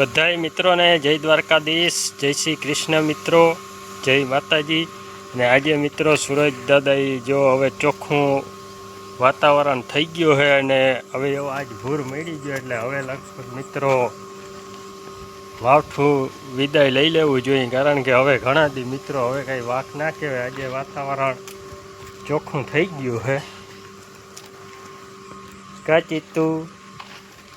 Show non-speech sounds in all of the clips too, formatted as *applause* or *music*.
બધાય મિત્રોને જય દ્વારકાધીશ, જય શ્રી કૃષ્ણ મિત્રો, જય માતાજી. અને આજે મિત્રો સુરજ દાદાઈ જો હવે ચોખ્ખું વાતાવરણ થઈ ગયું છે અને હવે એવો આજ ભૂર મળી ગયો એટલે હવે લગભગ મિત્રો વાવઠું વિદાય લઈ લેવું જોઈએ, કારણ કે હવે ઘણા દી મિત્રો હવે કાંઈ વાક ના કહેવાય. આજે વાતાવરણ ચોખ્ખું થઈ ગયું છે. કાચી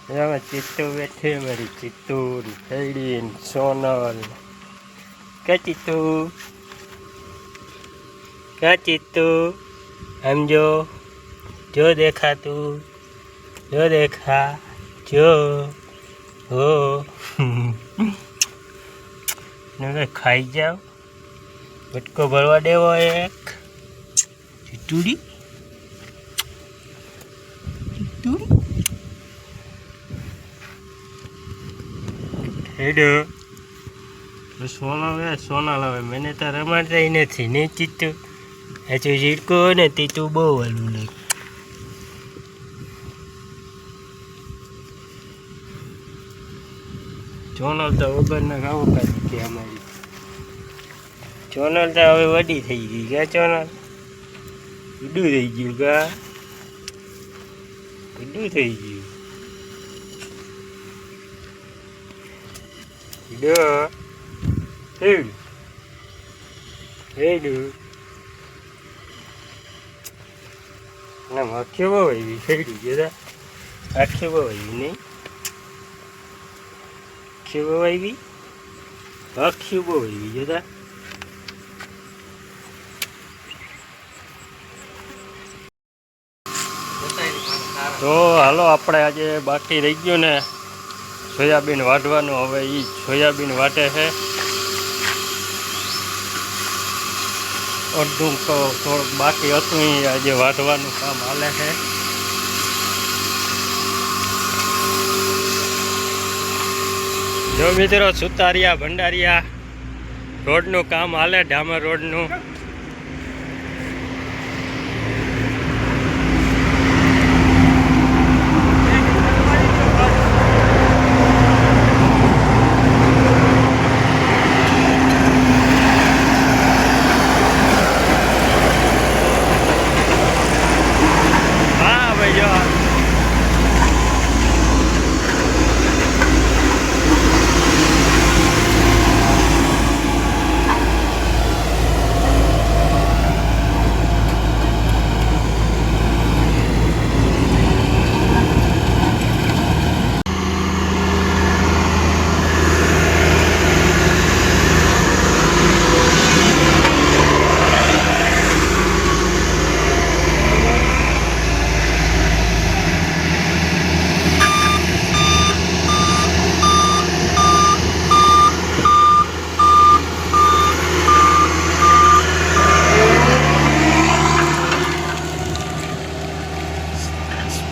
એમાં ચિત્તુ બેઠી મારી. ચિત્તુ થેડી સોનલ. કે ચિત્તુ? કે ચિત્તુ? સમજો જો. દેખાતું. જો દેખા જો હો *laughs* ખાઈ જાવ બટકો ભરવા દેવો એક. ચિત્તુડી હેડો. સોના વે સોના લાવે મને તો રમાડતા નથી ને ચીતું હજુ ઝીડકો ને તીતું બહુ હલવું લાગે ચોનલ તો વગરના ખાવું કાઢી હતી અમારી. હવે વડી થઈ ગઈ ગયા ચોનલ ઈડું થઈ ગયું ગા ઈડું થઈ ગયું. ઈડો હેડ હેડ ના આખી બહુ એવી હેડી જરા આખી બહુ એવી નહીં આખી બહુ આવી આખી બહુ એવી જરા તો હાલો આપણે આજે બાકી રહી ગયું ને સોયાબીન વાઢવાનું હવે એ સોયાબીન વાટે છે. અડધું તો થોડુંક બાકી હતું એ આજે વાઢવાનું કામ હાલે છે. જો મિત્રો, સુતારિયા ભંડારિયા રોડનું કામ હાલે, ડામર રોડનું.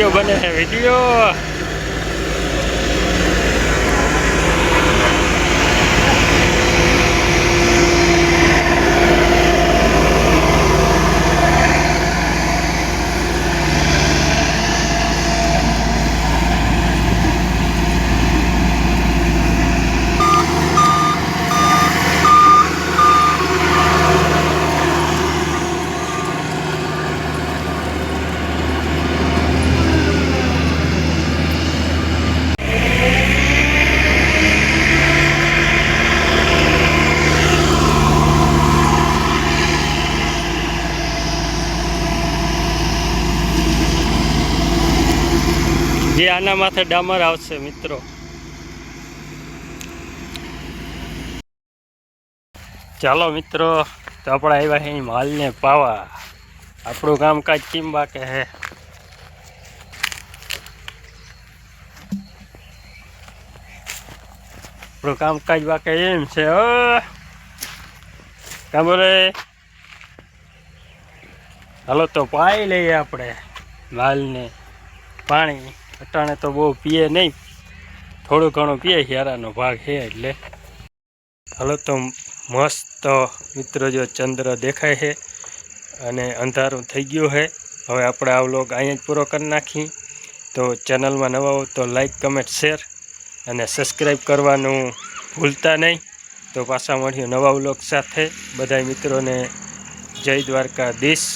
વીડિયો બને છે વીડિયો આના માથે ડામર આવશે, મિત્રો. ચાલો, મિત્રો, તો આપણે આવ્યા છે માલને પાવા. આપણું કામકાજ કેમ બાકે હે આપણું કામકાજ બાકે એમ છે કાં બોલે? હાલો, તો પાઈ લઈએ આપણે માલને પાણી. અટાણે તો બહુ પીએ નહીં. થોડું ઘણું પીએ હિયારાનો ભાગ છે એટલે. હાલો તો મસ્ત મિત્રો જો ચંદ્ર દેખાય છે અને અંધારું થઈ ગયું છે. હવે આપણે આ વ્લોગ અહીંયા જ પૂરો કરી નાખી તો ચેનલમાં નવા હો તો લાઈક, કમેન્ટ, શેર અને સબસ્ક્રાઈબ કરવાનું ભૂલતા નહીં. તો પાછા મળ્યું નવા વ્લોગ સાથે. બધા મિત્રોને જય દ્વારકાધીશ.